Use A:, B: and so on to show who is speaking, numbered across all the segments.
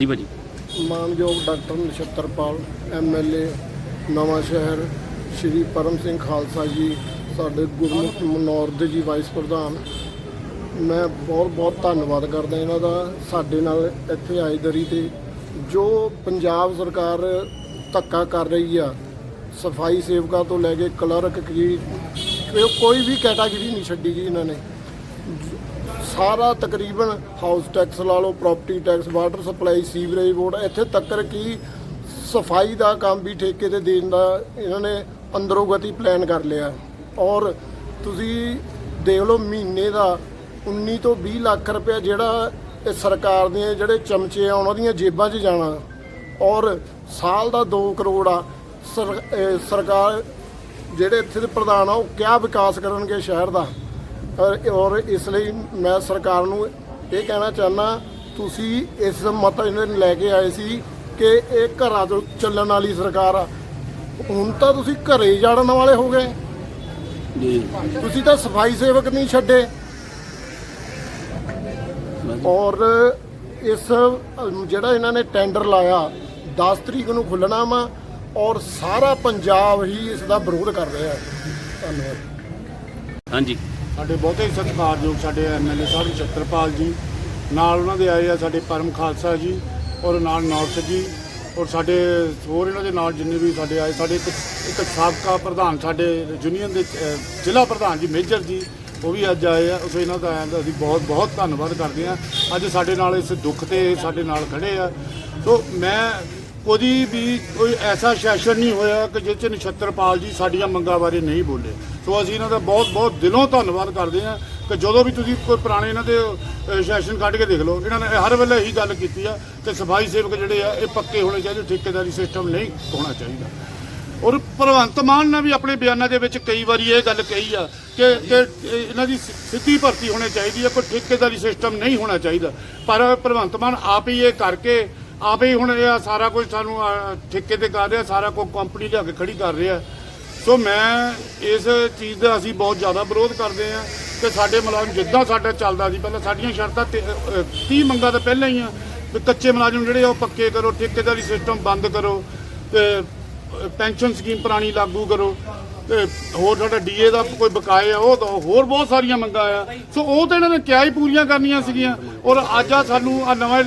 A: ਜੀ ਭਾਜੀ।
B: ਮਾਨਯੋਗ ਡਾਕਟਰ ਨਛੱਤਰਪਾਲ ਐਮਐਲਏ ਨਵਾਂ ਸ਼ਹਿਰ, ਸ਼੍ਰੀ ਪਰਮ ਸਿੰਘ ਖਾਲਸਾ ਜੀ, ਸਾਡੇ ਗੁਰਮੁਖ ਦੇ ਜੀ ਵਾਈਸ ਪ੍ਰਧਾਨ। ਮੈਂ ਬਹੁਤ ਬਹੁਤ ਧੰਨਵਾਦ ਕਰਦਾ ਇਹਨਾਂ ਦਾ, ਸਾਡੇ ਨਾਲ ਇੱਥੇ ਆਏ ਦਰੀ ਤੇ। ਜੋ ਪੰਜਾਬ ਸਰਕਾਰ ਧੱਕਾ ਕਰ ਰਹੀ ਆ, ਸਫ਼ਾਈ ਸੇਵਕਾਂ ਤੋਂ ਲੈ ਕੇ ਕਲਰਕ ਕੀ, ਕੋਈ ਵੀ ਕੈਟਾਗਰੀ ਨਹੀਂ ਛੱਡੀ ਜੀ ਇਹਨਾਂ ਨੇ। ਸਾਰਾ ਤਕਰੀਬਨ ਹਾਊਸ ਟੈਕਸ ਲਾ ਲਓ property tax water supply sewerage board ਇੱਥੇ ਤੱਕ ਕਿ ਸਫ਼ਾਈ ਦਾ ਕੰਮ ਵੀ ਠੇਕੇ ਤੇ ਦੇਣ ਦਾ ਇਹਨਾਂ ਨੇ ਅੰਦਰੋਂ ਗਤੀ ਪਲਾਨ ਕਰ ਲਿਆ। ਔਰ ਤੁਸੀਂ ਦੇਖ ਲਓ ਮਹੀਨੇ ਦਾ 19 ਤੋਂ 20 ਲੱਖ ਰੁਪਏ ਜਿਹੜਾ ਇਹ ਸਰਕਾਰ ਦੇ ਜਿਹੜੇ ਚਮਚੇ ਆ, ਉਹਨਾਂ ਦੀਆਂ ਜੇਬਾਂ 'ਚ ਜਾਣਾ। ਔਰ ਸਾਲ ਦਾ 2 ਕਰੋੜ ਆ ਸਰਕਾਰ ਜਿਹੜੇ ਇੱਥੇ ਦੇ ਪ੍ਰਧਾਨ ਆ, ਉਹ ਕਿਆ ਵਿਕਾਸ ਕਰਨਗੇ ਸ਼ਹਿਰ ਦਾ? ਔਰ ਔਰ ਇਸ ਲਈ ਮੈਂ ਸਰਕਾਰ ਨੂੰ ਇਹ ਕਹਿਣਾ ਚਾਹਨਾ ਤੁਸੀਂ ਇਸ ਮਤ ਇਹਨਾਂ ਨੂੰ ਲੈ ਕੇ ਆਏ ਸੀ ਕਿ ਇਹ ਘਰਾਂ ਤੋਂ ਚੱਲਣ ਵਾਲੀ ਸਰਕਾਰ ਆ। ਹੁਣ ਤਾਂ ਤੁਸੀਂ ਘਰੇ ਜਾੜਨ ਵਾਲੇ ਹੋ ਗਏ।
A: ਜੀ।
B: ਤੁਸੀਂ ਤਾਂ ਸਫ਼ਾਈ ਸੇਵਕ ਨਹੀਂ ਛੱਡੇ। ਔਰ ਇਸ ਜਿਹੜਾ ਇਹਨਾਂ ਨੇ ਟੈਂਡਰ ਲਾਇਆ 10 ਤਰੀਕ ਨੂੰ ਖੁੱਲਣਾ ਵਾ ਔਰ ਸਾਰਾ ਪੰਜਾਬ ਹੀ ਇਸ ਦਾ ਵਿਰੋਧ ਕਰ ਰਿਹਾ ਹੈ। ਧੰਨਵਾਦ।
A: ਹਾਂਜੀ।
C: ਸਾਡੇ ਬਹੁਤੇ ਸਤਿਕਾਰਯੋਗ ਸਾਡੇ ਐਮਐਲਏ ਸਾਹਿਬ ਛਤਰਪਾਲ ਜੀ, ਨਾਲ ਉਹਨਾਂ ਦੇ ਆਏ ਆ ਸਾਡੇ ਪਰਮ ਖਾਲਸਾ ਜੀ ਔਰ ਨਾਲ ਨੌਰਥ ਜੀ ਔਰ ਸਾਡੇ ਹੋਰ ਇਹਨਾਂ ਦੇ ਨਾਲ ਜਿੰਨੇ ਵੀ ਸਾਡੇ ਆਏ, ਸਾਡੇ ਇੱਕ ਇੱਕ ਸਾਬਕਾ ਪ੍ਰਧਾਨ ਸਾਡੇ ਯੂਨੀਅਨ ਦੇ ਜ਼ਿਲ੍ਹਾ ਪ੍ਰਧਾਨ ਜੀ, ਮੇਜਰ ਜੀ, ਉਹ ਵੀ ਅੱਜ ਆਏ ਆ, ਉਸ ਇਹਨਾਂ ਦਾ ਆਇਆਂ ਦਾ ਅਸੀਂ ਬਹੁਤ ਬਹੁਤ ਧੰਨਵਾਦ ਕਰਦੇ ਆ ਅੱਜ ਸਾਡੇ ਨਾਲ ਇਸ ਦੁੱਖ ਤੇ ਸਾਡੇ ਨਾਲ ਖੜੇ ਆ। ਸੋ ਮੈਂ ਕੋਈ ਵੀ ਕੋਈ ਐਸਾ ਸੈਸ਼ਨ ਨਹੀਂ ਹੋਇਆ ਕਿ ਜਿਸ ਚ ਨਛੱਤਰਪਾਲ ਜੀ ਸਾਡੀਆਂ ਮੰਗਾਂ ਬਾਰੇ ਨਹੀਂ ਬੋਲੇ। ਸੋ ਅਸੀਂ ਇਹਨਾਂ ਦਾ ਬਹੁਤ ਬਹੁਤ ਦਿਲੋਂ ਧੰਨਵਾਦ ਕਰਦੇ ਹਾਂ ਕਿ ਜਦੋਂ ਵੀ ਤੁਸੀਂ ਕੋਈ ਪੁਰਾਣੇ ਇਹਨਾਂ ਦੇ ਸੈਸ਼ਨ ਕੱਢ ਕੇ ਦੇਖ ਲਓ, ਇਹਨਾਂ ਨੇ ਹਰ ਵੇਲੇ ਇਹੀ ਗੱਲ ਕੀਤੀ ਆ ਕਿ ਸਫ਼ਾਈ ਸੇਵਕ ਜਿਹੜੇ ਆ, ਇਹ ਪੱਕੇ ਹੋਣੇ ਚਾਹੀਦੇ, ਠੇਕੇਦਾਰੀ ਸਿਸਟਮ ਨਹੀਂ ਹੋਣਾ ਚਾਹੀਦਾ। ਔਰ ਭਗਵੰਤ ਮਾਨ ਨੇ ਵੀ ਆਪਣੇ ਬਿਆਨਾਂ ਦੇ ਵਿੱਚ ਕਈ ਵਾਰੀ ਇਹ ਗੱਲ ਕਹੀ ਆ ਕਿ ਕਿ ਇਹਨਾਂ ਦੀ ਸਿ- ਸਿੱਧੀ ਭਰਤੀ ਹੋਣੀ ਚਾਹੀਦੀ ਹੈ ਕੋਈ ਠੇਕੇਦਾਰੀ ਸਿਸਟਮ ਨਹੀਂ ਹੋਣਾ ਚਾਹੀਦਾ। ਪਰ ਭਗਵੰਤ ਮਾਨ ਆਪ ਹੀ ਇਹ ਕਰਕੇ ਆਪ ਹੀ ਹੁਣ ਇਹ ਸਾਰਾ ਕੁਝ ਸਾਨੂੰ ਅਹ, ਠੇਕੇ ਤੇ ਕਰ ਰਿਹਾ ਸਾਰਾ ਕੁਝ ਕੰਪਨੀ ਲਿਆ ਕੇ ਖੜੀ ਕਰ ਰਿਹਾ। ਸੋ ਮੈਂ ਇਸ ਚੀਜ਼ ਦਾ ਅਸੀਂ ਬਹੁਤ ਜ਼ਿਆਦਾ ਵਿਰੋਧ ਕਰਦੇ ਹਾਂ ਕਿ ਸਾਡੇ ਮੁਲਾਜ਼ਮ ਜਿੱਦਾਂ ਸਾਡਾ ਚੱਲਦਾ ਸੀ ਪਹਿਲਾਂ ਸਾਡੀਆਂ ਸ਼ਰਤਾਂ ਤੇ, ਅਹ, 30 ਮੰਗਾਂ ਤਾਂ ਪਹਿਲਾਂ ਹੀ ਆ ਵੀ ਕੱਚੇ ਮੁਲਾਜ਼ਮ ਜਿਹੜੇ ਆ ਉਹ ਪੱਕੇ ਕਰੋ ਠੇਕੇਦਾਰੀ ਸਿਸਟਮ ਬੰਦ ਕਰੋ ਤੇ ਪੈਨਸ਼ਨ ਸਕੀਮ ਪੁਰਾਣੀ ਲਾਗੂ ਕਰੋ। ਤੇ ਹੋਰ ਸਾਡਾ ਡੀਏ ਦਾ ਕੋਈ ਬਕਾਏ ਆ, ਉਹ ਦਿਓ। ਹੋਰ ਬਹੁਤ ਸਾਰੀਆਂ ਮੰਗਾਂ ਆ। ਸੋ ਉਹ ਤਾਂ ਇਹਨਾਂ ਨੇ ਕਿਹਾ ਹੀ ਪੂਰੀਆਂ ਕਰਨੀਆਂ ਸੀਗੀਆਂ। ਔਰ ਅੱਜ ਆ ਸਾਨੂੰ ਆ ਨਵਾਂ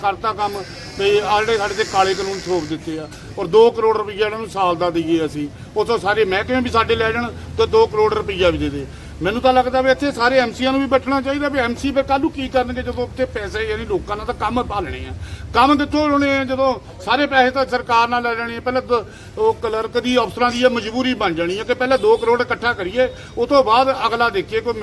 C: ਕਰਤਾ ਕੰਮ ਤੇ ਆ ਜਿਹੜੇ ਸਾਡੇ ਤੇ ਕਾਲੇ ਕਾਨੂੰਨ ਥੋਪ ਦਿੱਤੇ ਆ। ਔਰ 2 ਕਰੋੜ ਰੁਪਈਆ ਇਹਨਾਂ ਨੂੰ ਸਾਲ ਦਾ ਦਈਏ ਅਸੀਂ। ਉਥੋਂ ਸਾਰੇ ਮਹਿਕਮੇ ਵੀ ਸਾਡੇ ਲੈ ਜਾਣ ਤੇ 2 ਕਰੋੜ ਰੁਪਈਆ ਵੀ ਦੇ ਦੇ। ਮੈਨੂੰ ਤਾਂ ਲੱਗਦਾ ਵੀ ਇੱਥੇ ਸਾਰੇ ਐਮਸੀਆਂ ਨੂੰ ਵੀ ਬੈਠਣਾ ਚਾਹੀਦਾ ਵੀ ਐਮਸੀ ਫਿਰ ਕੱਲ੍ਹ ਕੀ ਕਰਨਗੇ ਜਦੋਂ ਉੱਥੇ ਪੈਸੇ ਯਾਨੀ ਲੋਕਾਂ ਨਾਲ ਤਾਂ ਕੰਮ ਭਾਲਣੇ ਆ। ਕੰਮ ਕਿੱਥੋਂ ਹੋਣੇ ਆ? ਜਦੋਂ ਸਾਰੇ ਪੈਸੇ ਤਾਂ ਸਰਕਾਰ ਨਾਲ ਲੈ ਜਾਣੇ ਆ। ਪਹਿਲਾਂ ਉਹ ਕਲਰਕ ਦੀ, ਅਫਸਰਾਂ ਦੀ ਇਹ ਮਜਬੂਰੀ ਬਣ ਜਾਣੀ ਹੈ ਕਿ ਪਹਿਲਾਂ 2 ਕਰੋੜ ਇਕੱਠਾ ਕਰੀਏ ਉਸ ਤੋਂ ਬਾਅਦ ਅਗਲਾ ਦੇਖੀਏ ਕੋਈ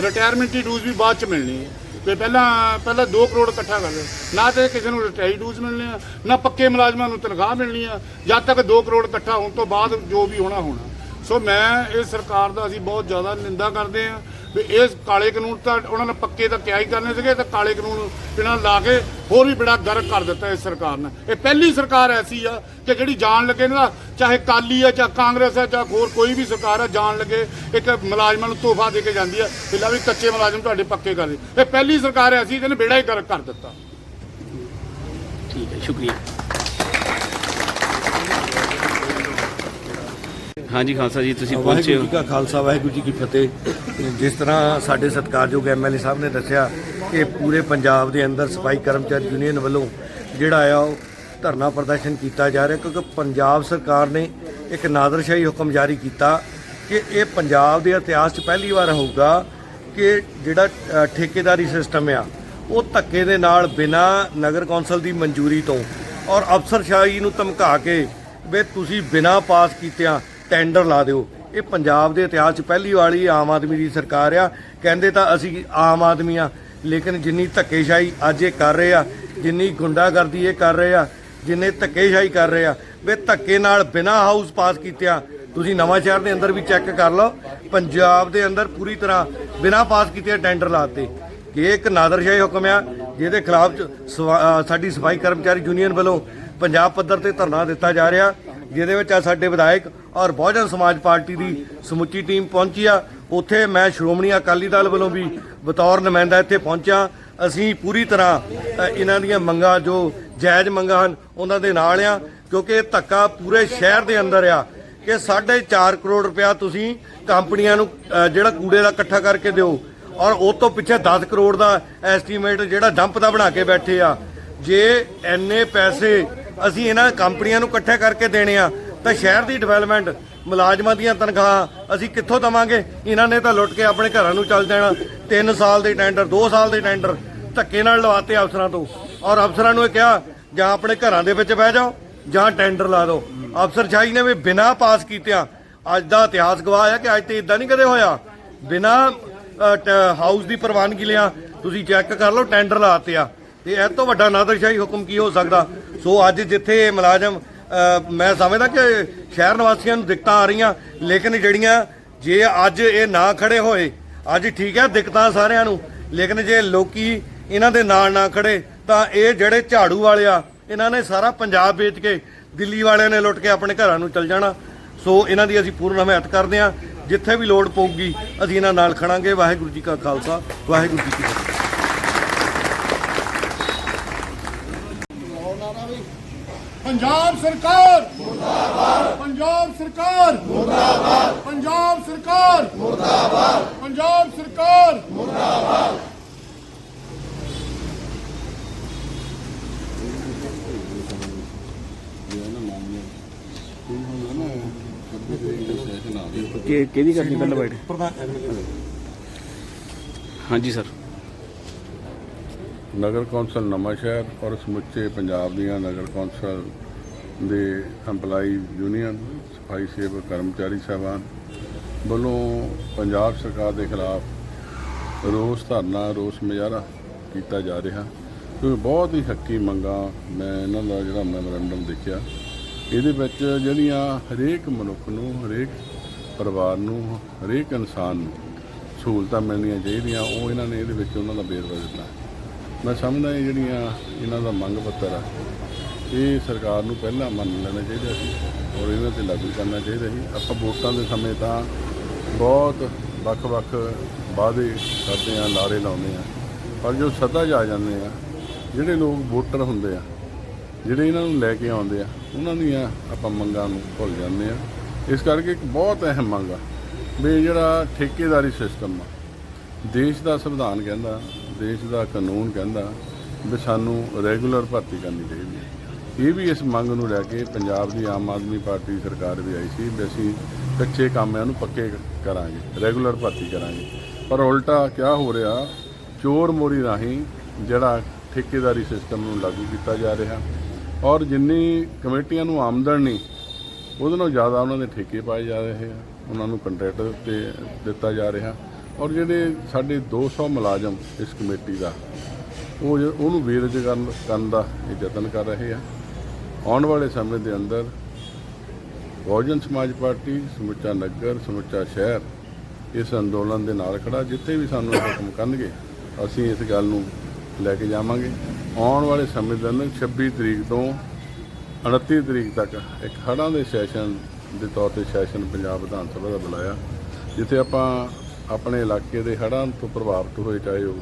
C: ਰਿਟਾਇਰਮੈਂਟ ਦੀ ਡੂਜ਼ ਵੀ ਬਾਅਦ ਚ ਮਿਲਣੀ ਹੈ ਤੇ ਪਹਿਲਾਂ ਪਹਿਲਾਂ 2 ਕਰੋੜ ਇਕੱਠਾ ਕਰ ਨਾ ਤੇ ਕਿਸੇ ਨੂੰ ਰਿਟਾਇਰ ਡੂਜ਼ ਮਿਲਣੇ ਆ, ਨਾ ਪੱਕੇ ਮੁਲਾਜ਼ਮਾਂ ਨੂੰ ਤਨਖਾਹ ਮਿਲਣੀ ਆ। ਜਦ ਤੱਕ 2 ਕਰੋੜ ਇਕੱਠਾ ਹੋਣ ਤੋਂ ਬਾਅਦ ਜੋ ਵੀ ਹੋਣਾ ਹੋਣਾ। ਸੋ ਮੈਂ ਇਹ ਸਰਕਾਰ ਦਾ ਅਸੀਂ ਬਹੁਤ ਜ਼ਿਆਦਾ ਨਿੰਦਾ ਕਰਦੇ ਹਾਂ ਵੀ ਇਹ ਕਾਲੇ ਕਾਨੂੰਨ ਤਾਂ ਉਹਨਾਂ ਨੇ ਪੱਕੇ ਤਾਂ ਕਿਆ ਹੀ ਕਰਨੇ ਸੀਗੇ ਤੇ ਕਾਲੇ ਕਾਨੂੰਨ ਇਹਨਾਂ ਨੇ ਲਾ ਕੇ ਹੋਰ ਵੀ ਬੜਾ ਗਰਕ ਕਰ ਦਿੱਤਾ ਇਸ ਸਰਕਾਰ ਨੇ। ਇਹ ਪਹਿਲੀ ਸਰਕਾਰ ਐਸੀ ਆ ਕਿ ਜਿਹੜੀ ਜਾਣ ਲੱਗੇ ਨਾ, ਚਾਹੇ ਕਾਲੀ ਆ, ਚਾਹੇ ਕਾਂਗਰਸ ਆ, ਚਾਹੇ ਹੋਰ ਕੋਈ ਵੀ ਸਰਕਾਰ ਆ, ਜਾਣ ਲੱਗੇ, ਇੱਕ ਮੁਲਾਜ਼ਮਾਂ ਨੂੰ ਤੋਹਫਾ ਦੇ ਕੇ ਜਾਂਦੀ ਆ ਪਹਿਲਾਂ ਵੀ ਕੱਚੇ ਮੁਲਾਜ਼ਮ ਤੁਹਾਡੇ ਪੱਕੇ ਕਰ ਦੇ। ਇਹ ਪਹਿਲੀ ਸਰਕਾਰ ਐਸੀ ਜਿਹਨੇ ਬੇੜਾ ਹੀ ਗਰਕ ਕਰ ਦਿੱਤਾ।
A: ਠੀਕ ਹੈ, ਸ਼ੁਕਰੀਆ। ਹਾਂਜੀ ਖਾਲਸਾ ਜੀ ਤੁਸੀਂ ਪਹੁੰਚੇ
D: ਵਾਹਿਗੁਰੂ
A: ਹੋ।
D: ਜੀ ਕਾ ਖਾਲਸਾ ਵਾਹਿਗੁਰੂ ਜੀ ਕੀ ਫਤਿਹ। ਜਿਸ ਤਰ੍ਹਾਂ ਸਾਡੇ ਸਤਿਕਾਰਯੋਗ ਐਮਐਲਏ ਸਾਹਿਬ ਨੇ ਦੱਸਿਆ ਕਿ ਪੂਰੇ ਪੰਜਾਬ ਦੇ ਅੰਦਰ ਸਫ਼ਾਈ ਕਰਮਚਾਰੀ ਯੂਨੀਅਨ ਵੱਲੋਂ ਜਿਹੜਾ ਆ ਉਹ ਧਰਨਾ ਪ੍ਰਦਰਸ਼ਨ ਕੀਤਾ ਜਾ ਰਿਹਾ ਕਿਉਂਕਿ ਪੰਜਾਬ ਸਰਕਾਰ ਨੇ ਇੱਕ ਨਾਦਰਸ਼ਾਹੀ ਹੁਕਮ ਜਾਰੀ ਕੀਤਾ ਕਿ ਇਹ ਪੰਜਾਬ ਦੇ ਇਤਿਹਾਸ 'ਚ ਪਹਿਲੀ ਵਾਰ ਹੋਊਗਾ ਕਿ ਜਿਹੜਾ ਅ, ਠੇਕੇਦਾਰੀ ਸਿਸਟਮ ਆ ਉਹ ਧੱਕੇ ਦੇ ਨਾਲ ਬਿਨਾ ਨਗਰ ਕੌਂਸਲ ਦੀ ਮਨਜ਼ੂਰੀ ਤੋਂ ਔਰ ਅਫਸਰਸ਼ਾਹੀ ਨੂੰ ਧਮਕਾ ਕੇ ਵੀ ਤੁਸੀਂ ਬਿਨਾ ਪਾਸ ਕੀਤਿਆਂ ਟੈਂਡਰ ਲਾ ਦਿਓ। ਇਹ ਪੰਜਾਬ ਦੇ ਇਤਿਹਾਸ 'ਚ ਪਹਿਲੀ ਵਾਰੀ ਆਮ ਆਦਮੀ ਦੀ ਸਰਕਾਰ ਆ। ਕਹਿੰਦੇ ਤਾਂ ਅਸੀਂ ਆਮ ਆਦਮੀ ਆ, ਲੇਕਿਨ ਜਿੰਨੀ ਧੱਕੇਸ਼ਾਹੀ ਅੱਜ ਇਹ ਕਰ ਰਹੇ ਆ, ਜਿੰਨੀ ਗੁੰਡਾਗਰਦੀ ਇਹ ਕਰ ਰਹੇ ਆ, ਜਿੰਨੇ ਧੱਕੇਸ਼ਾਹੀ ਕਰ ਰਹੇ ਆ, ਵੀ ਧੱਕੇ ਨਾਲ ਬਿਨਾ ਹਾਊਸ ਪਾਸ ਕੀਤਿਆਂ ਤੁਸੀਂ ਨਵਾਂ ਸ਼ਹਿਰ ਦੇ ਅੰਦਰ ਵੀ ਚੈੱਕ ਕਰ ਲਓ, ਪੰਜਾਬ ਦੇ ਅੰਦਰ ਪੂਰੀ ਤਰ੍ਹਾਂ ਬਿਨਾ ਪਾਸ ਕੀਤੇ ਟੈਂਡਰ ਲਾਤੇ ਇਹ ਇੱਕ ਨਾਦਰਸ਼ਾਹੀ ਹੁਕਮ ਆ, ਜਿਹਦੇ ਖਿਲਾਫ ਸਵਾ- ਸਾਡੀ ਸਫ਼ਾਈ ਕਰਮਚਾਰੀ ਯੂਨੀਅਨ ਵੱਲੋਂ ਪੰਜਾਬ ਪੱਧਰ ਤੇ ਧਰਨਾ ਦਿੱਤਾ ਜਾ ਰਿਹਾ, ਜਿਹਦੇ ਵਿੱਚ ਆ ਸਾਡੇ ਵਿਧਾਇਕ ਔਰ ਬਹੁਜਨ ਸਮਾਜ ਪਾਰਟੀ ਦੀ ਸਮੁੱਚੀ ਟੀਮ ਪਹੁੰਚੀ ਆ। ਉੱਥੇ ਮੈਂ ਸ਼੍ਰੋਮਣੀ ਅਕਾਲੀ ਦਲ ਵੱਲੋਂ ਵੀ ਬਤੌਰ ਨੁਮਾਇੰਦਾ ਇੱਥੇ ਪਹੁੰਚਿਆ। ਅਸੀਂ ਪੂਰੀ ਤਰ੍ਹਾਂ ਇਹਨਾਂ ਦੀਆਂ ਮੰਗਾਂ, ਜੋ ਜਾਇਜ਼ ਮੰਗਾਂ ਹਨ, ਉਹਨਾਂ ਦੇ ਨਾਲ ਆ, ਕਿਉਂਕਿ ਇਹ ਧੱਕਾ ਪੂਰੇ ਸ਼ਹਿਰ ਦੇ ਅੰਦਰ ਆ ਕਿ 4.5 ਕਰੋੜ ਰੁਪਇਆ ਤੁਸੀਂ ਕੰਪਨੀਆਂ ਨੂੰ ਜਿਹੜਾ ਕੂੜੇ ਦਾ ਇਕੱਠਾ ਕਰਕੇ ਦਿਓ। ਔਰ ਉਹ ਤੋਂ ਪਿੱਛੇ 10 ਕਰੋੜ ਦਾ ਐਸਟੀਮੇਟ ਜਿਹੜਾ ਡੰਪ ਦਾ ਬਣਾ ਕੇ ਬੈਠੇ ਆ। ਜੇ ਐਨੇ ਪੈਸੇ ਅਸੀਂ ਇਹਨਾਂ ਕੰਪਨੀਆਂ ਨੂੰ ਇਕੱਠੇ ਕਰਕੇ ਦੇਣੇ ਆ ਤਾਂ ਸ਼ਹਿਰ ਦੀ ਡਿਵੈਲਪਮੈਂਟ ਮੁਲਾਜ਼ਮਾਂ ਦੀਆਂ ਤਨਖਾਹਾਂ, ਅਸੀਂ ਕਿੱਥੋਂ ਦਵਾਂਗੇ? ਇਹਨਾਂ ਨੇ ਤਾਂ ਲੁੱਟ ਕੇ ਆਪਣੇ ਘਰਾਂ ਨੂੰ ਚੱਲ ਜਾਣਾ 3 ਸਾਲ ਦੇ ਟੈਂਡਰ 2 ਸਾਲ ਦੇ ਟੈਂਡਰ ਧੱਕੇ ਨਾਲ ਲਵਾਤੇ ਅਫਸਰਾਂ ਤੋਂ। ਔਰ ਅਫਸਰਾਂ ਨੂੰ ਇਹ ਕਿਹਾ, ਜਾਂ ਆਪਣੇ ਘਰਾਂ ਦੇ ਵਿੱਚ ਬਹਿ ਜਾਓ, ਜਾਂ ਟੈਂਡਰ ਲਾ ਦਿਓ। ਅਫਸਰਸ਼ਾਹੀ ਨੇ ਵੀ ਬਿਨਾਂ ਪਾਸ ਕੀਤਿਆਂ, ਅੱਜ ਦਾ ਇਤਿਹਾਸ ਗਵਾਹ ਹੈ ਕਿ ਅੱਜ ਤੇ ਇਦਾਂ ਨਹੀਂ ਕਦੇ ਹੋਇਆ। ਬਿਨਾਂ ਟ- ਹਾਊਸ ਦੀ ਪ੍ਰਵਾਨਗੀ ਲਿਆ, ਤੁਸੀਂ ਚੈੱਕ ਕਰ ਲਓ ਟੈਂਡਰ ਲਾਤੇ ਆ ਤੇ ਇਹ ਤੋਂ ਵੱਡਾ ਨਾਦਰਸ਼ਾਹੀ ਹੁਕਮ ਕੀ ਹੋ ਸਕਦਾ? ਸੋ ਅੱਜ ਜਿੱਥੇ ਇਹ ਮੁਲਾਜ਼ਮ ਮੈਂ ਸਮਝਦਾ ਕਿ ਸ਼ਹਿਰ ਨਿਵਾਸੀਆਂ ਨੂੰ ਦਿੱਕਤਾਂ ਆ ਰਹੀਆਂ, ਲੇਕਿਨ ਜਿਹੜੀਆਂ ਜੇ ਅੱਜ ਇਹ ਨਾ ਖੜੇ ਹੋਏ, ਅੱਜ ਠੀਕ ਹੈ ਦਿੱਕਤਾਂ ਸਾਰਿਆਂ ਨੂੰ, ਲੇਕਿਨ ਜੇ ਲੋਕੀ ਇਹਨਾਂ ਦੇ ਨਾਲ ਨਾ ਖੜੇ, ਤਾਂ ਇਹ ਜਿਹੜੇ ਝਾੜੂ ਵਾਲੇ ਆ, ਇਹਨਾਂ ਨੇ ਸਾਰਾ ਪੰਜਾਬ ਵੇਚ ਕੇ ਦਿੱਲੀ ਵਾਲਿਆਂ ਨੇ ਲੁੱਟ ਕੇ ਆਪਣੇ ਘਰਾਂ ਨੂੰ ਚਲ ਜਾਣਾ। ਸੋ ਇਹਨਾਂ ਦੀ ਅਸੀਂ ਪੂਰਨ ਹਮਾਇਤ ਕਰਦੇ ਹਾਂ। ਜਿੱਥੇ ਵੀ ਲੋੜ ਪਊਗੀ, ਅਸੀਂ ਇਹਨਾਂ ਨਾਲ ਖੜਾਂਗੇ। ਵਾਹਿਗੁਰੂ ਜੀ ਕਾ ਖਾਲਸਾ, ਵਾਹਿਗੁਰੂ ਜੀ ਕੀ ਫਤਿਹ।
C: ਪੰਜਾਬ ਸਰਕਾਰ। ਮੁਰਦਾਬਾਦ ਪੰਜਾਬ ਸਰਕਾਰ। ਮੁਰਦਾਬਾਦ ਪੰਜਾਬ ਸਰਕਾਰ। ਮੁਰਦਾਬਾਦ ਪੰਜਾਬ ਸਰਕਾਰ।
A: ਕਿ ਕਿਹਦੀ ਕਰਨੀ ਪਹਿਲਾਂ ਬੈਠ ਹਾਂਜੀ ਸਰ।
E: ਨਗਰ ਕੌਂਸਲ ਨਵਾਂਸ਼ਹਿਰ ਔਰ ਸਮੁੱਚੇ ਪੰਜਾਬ ਦੀਆਂ ਨਗਰ ਕੌਂਸਲ ਦੇ EMPLOYE ਯੂਨੀਅਨ ਸਫ਼ਾਈ ਸੇਵਕ, ਕਰਮਚਾਰੀ ਸਾਹਿਬਾਨ ਵੱਲੋਂ ਪੰਜਾਬ ਸਰਕਾਰ ਦੇ ਖਿਲਾਫ ਰੋਸ ਧਰਨਾ, ਰੋਸ ਮੁਜ਼ਾਹਰਾ ਕੀਤਾ ਜਾ ਰਿਹਾ। ਕਿਉਂਕਿ ਬਹੁਤ ਹੀ ਹੱਕੀ ਮੰਗਾਂ ਮੈਂ ਇਹਨਾਂ ਦਾ ਜਿਹੜਾ ਮੈਮੋਰੰਡਮ ਦੇਖਿਆ। ਇਹਦੇ ਵਿੱਚ ਜਿਹੜੀਆਂ ਹਰੇਕ ਮਨੁੱਖ ਨੂੰ, ਹਰੇਕ ਪਰਿਵਾਰ ਨੂੰ, ਹਰੇਕ ਇਨਸਾਨ ਨੂੰ ਸਹੂਲਤਾਂ ਮਿਲਣੀਆਂ ਚਾਹੀਦੀਆਂ, ਉਹ ਇਹਨਾਂ ਨੇ ਇਹਦੇ ਵਿੱਚ ਉਹਨਾਂ ਦਾ ਵੇਰਵਾ ਦਿੱਤਾ। ਮੈਂ ਸਮਝਦਾ ਇਹ ਜਿਹੜੀਆਂ ਇਹਨਾਂ ਦਾ ਮੰਗ ਪੱਤਰ ਆ, ਇਹ ਸਰਕਾਰ ਨੂੰ ਪਹਿਲਾਂ ਮੰਨ ਲੈਣਾ ਚਾਹੀਦਾ ਸੀ ਔਰ ਇਹਨਾਂ ਤੇ ਲਾਗੂ ਕਰਨਾ ਚਾਹੀਦਾ ਸੀ। ਆਪਾਂ ਵੋਟਾਂ ਦੇ ਸਮੇਂ ਤਾਂ ਬਹੁਤ ਵੱਖ-ਵੱਖ ਵਾਅਦੇ ਕਰਦੇ ਆ, ਲਾਰੇ ਲਾਉਂਦੇ ਆ, ਪਰ ਜੋ ਸੱਤਾ 'ਚ ਆ ਜਾਂਦੇ ਆ, ਜਿਹੜੇ ਲੋਕ ਵੋਟਰ ਹੁੰਦੇ ਆ, ਜਿਹੜੇ ਇਹਨਾਂ ਨੂੰ ਲੈ ਕੇ ਆਉਂਦੇ ਆ, ਉਹਨਾਂ ਦੀਆਂ ਆਪਾਂ ਮੰਗਾਂ ਨੂੰ ਭੁੱਲ ਜਾਂਦੇ ਆ। ਇਸ ਕਰਕੇ ਇੱਕ ਬਹੁਤ ਅਹਿਮ ਮੰਗ ਆ ਵੀ ਜਿਹੜਾ ਠੇਕੇਦਾਰੀ ਸਿਸਟਮ ਆ, ਦੇਸ਼ ਦਾ ਸੰਵਿਧਾਨ ਕਹਿੰਦਾ ਦੇਸ਼ ਦਾ ਕਾਨੂੰਨ ਕਹਿੰਦਾ ਵੀ ਸਾਨੂੰ ਰੈਗੂਲਰ ਭਰਤੀ ਕਰਨੀ ਚਾਹੀਦੀ ਹੈ। ਇਹ ਵੀ ਇਸ ਮੰਗ ਨੂੰ ਲੈ ਕੇ ਪੰਜਾਬ ਦੀ ਆਮ ਆਦਮੀ ਪਾਰਟੀ ਸਰਕਾਰ ਵੀ ਆਈ ਸੀ ਵੀ ਅਸੀਂ ਕੱਚੇ ਕਾਮਿਆਂ ਨੂੰ ਪੱਕੇ ਕਰਾਂਗੇ, ਰੈਗੂਲਰ ਭਰਤੀ ਕਰਾਂਗੇ। ਪਰ ਉਲਟਾ ਕਿਆ ਹੋ ਰਿਹਾ, ਚੋਰ ਮੋਰੀ ਰਾਹੀਂ ਜਿਹੜਾ ਠੇਕੇਦਾਰੀ ਸਿਸਟਮ ਨੂੰ ਲਾਗੂ ਕੀਤਾ ਜਾ ਰਿਹਾ ਔਰ ਜਿੰਨੀ ਕਮੇਟੀਆਂ ਨੂੰ ਆਮਦਨ ਨਹੀਂ, ਉਹਦੇ ਨਾਲੋਂ ਜ਼ਿਆਦਾ ਉਹਨਾਂ ਦੇ ਠੇਕੇ ਪਾਏ ਜਾ ਰਹੇ ਆ, ਉਹਨਾਂ ਨੂੰ ਕੰਟਰੈਕਟ ਤੇ ਦਿੱਤਾ ਜਾ ਰਿਹਾ। ਔਰ ਜਿਹੜੇ ਸਾਡੇ 200 ਮੁਲਾਜ਼ਮ ਇਸ ਕਮੇਟੀ ਦਾ, ਉਹ ਜ- ਉਹਨੂੰ ਬੇਰੁਜ਼ਗਾਰ ਕਰਨ ਦਾ ਇਹ ਯਤਨ ਕਰ ਰਹੇ ਆ। ਆਉਣ ਵਾਲੇ ਸਮੇਂ ਦੇ ਅੰਦਰ ਬਹੁਜਨ ਸਮਾਜ ਪਾਰਟੀ, ਸਮੁੱਚਾ ਨਗਰ, ਸਮੁੱਚਾ ਸ਼ਹਿਰ ਇਸ ਅੰਦੋਲਨ ਦੇ ਨਾਲ ਖੜਾ, ਜਿੱਥੇ ਵੀ ਸਾਨੂੰ ਇਹ ਹੁਕਮ ਕਰਨਗੇ, ਅਸੀਂ ਇਸ ਗੱਲ ਨੂੰ ਲੈ ਕੇ ਜਾਵਾਂਗੇ। ਆਉਣ ਵਾਲੇ ਸਮੇਂ ਦੇ ਅੰਦਰ 26 ਤਰੀਕ ਤੋਂ 29 ਤਰੀਕ ਤੱਕ ਇੱਕ ਹੜ੍ਹਾਂ ਦੇ ਸੈਸ਼ਨ ਦੇ ਤੌਰ ਤੇ ਸੈਸ਼ਨ ਪੰਜਾਬ ਵਿਧਾਨ ਸਭਾ ਦਾ ਬੁਲਾਇਆ, ਜਿੱਥੇ ਆਪਾਂ ਆਪਣੇ ਇਲਾਕੇ ਦੇ ਹੜ੍ਹਾਂ ਤੋਂ ਪ੍ਰਭਾਵਿਤ ਹੋਏ, ਚਾਹੇ ਉਹ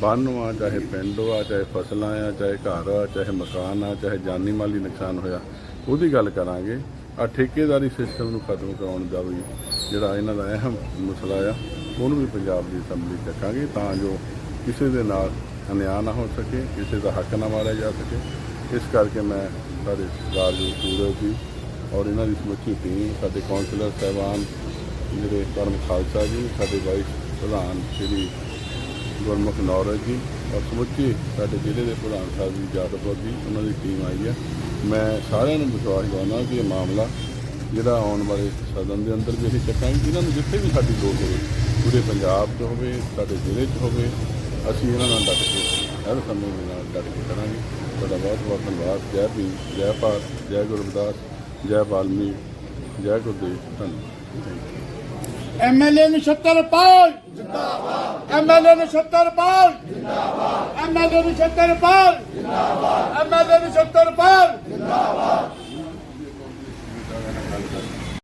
E: ਬੰਨ੍ਹ ਆ ਚਾਹੇ ਪਿੰਡ ਆ, ਚਾਹੇ ਫਸਲਾਂ ਆ, ਚਾਹੇ ਘਰ ਆ, ਚਾਹੇ ਮਕਾਨ ਆ, ਚਾਹੇ ਜਾਨੀ ਮਾਲੀ ਨੁਕਸਾਨ ਹੋਇਆ, ਉਹਦੀ ਗੱਲ ਕਰਾਂਗੇ। ਆ ਠੇਕੇਦਾਰੀ ਸਿਸਟਮ ਨੂੰ ਖਤਮ ਕਰਾਉਣ ਦਾ ਵੀ ਜਿਹੜਾ ਇਹਨਾਂ ਦਾ ਅਹਿਮ ਮਸਲਾ ਆ, ਉਹਨੂੰ ਵੀ ਪੰਜਾਬ ਦੀ ਅਸੈਂਬਲੀ ਚੱਕਾਂਗੇ ਤਾਂ ਜੋ ਕਿਸੇ ਦੇ ਨਾਲ ਅਨਿਆਂ ਨਾ ਹੋ ਸਕੇ, ਕਿਸੇ ਦਾ ਹੱਕ ਨਾ ਮਾਰਿਆ ਜਾ ਸਕੇ। ਇਸ ਕਰਕੇ ਮੈਂ ਸਾਡੇ ਸਰਕਾਰ ਦੇ ਸੂਰਜ ਜੀ ਔਰ ਇਹਨਾਂ ਦੀ ਸਮੁੱਚੀ ਟੀਮ, ਸਾਡੇ ਕੌਂਸਲਰ, ਸਾਹਿਬਾਨ ਮੇਰੇ ਕਰਮ ਖਾਲਸਾ ਜੀ, ਸਾਡੇ ਵਾਈਸ ਪ੍ਰਧਾਨ ਸ਼੍ਰੀ ਗੁਰਮੁਖ ਨੌਰਜ ਜੀ ਔਰ ਸਮੁੱਚੇ ਸਾਡੇ ਜ਼ਿਲ੍ਹੇ ਦੇ ਪ੍ਰਧਾਨ ਸਾਹਿਬ ਜੀ ਜਾਦਵਪੁਰ ਜੀ, ਉਹਨਾਂ ਦੀ ਟੀਮ ਆਈ ਹੈ। ਮੈਂ ਸਾਰਿਆਂ ਨੂੰ ਵਿਸ਼ਵਾਸ ਦਿਵਾਉਣਾ ਕਿ ਇਹ ਮਾਮਲਾ ਜਿਹੜਾ ਆਉਣ ਵਾਲੇ ਸਦਨ ਦੇ ਅੰਦਰ ਵੀ ਅਸੀਂ ਚੱਕਾਂਗੇ ਇਹਨਾਂ ਨੂੰ ਜਿੱਥੇ ਵੀ ਸਾਡੀ ਲੋੜ ਹੋਵੇ, ਪੂਰੇ ਪੰਜਾਬ 'ਚ ਹੋਵੇ, ਸਾਡੇ ਜ਼ਿਲ੍ਹੇ 'ਚ ਹੋਵੇ, ਅਸੀਂ ਇਹਨਾਂ ਨਾਲ ਡਟ ਕੇ, ਹਰ ਸਮੇਂ ਦੇ ਨਾਲ ਡਟ ਕੇ ਕਰਾਂਗੇ ਤੁਹਾਡਾ ਬਹੁਤ ਬਹੁਤ ਧੰਨਵਾਦ। ਜੈ ਭੀਮ, ਜੈ ਭਾਰਤ, ਜੈ ਗੁਰਦਾਸ ਜੈ ਵਾਲਮੀਕ, ਜੈ ਗੁਰਦੇਵ। ਧੰਨਵਾਦ।
C: ఎమ్మెల్యేని చెప్తారు పాల్ ఎమ్మెల్యేని చెప్తారు పాల్ ఎమ్మెల్యేని చెప్తారు పాల్ ఎమ్మెల్యేని చెప్తారు పాల్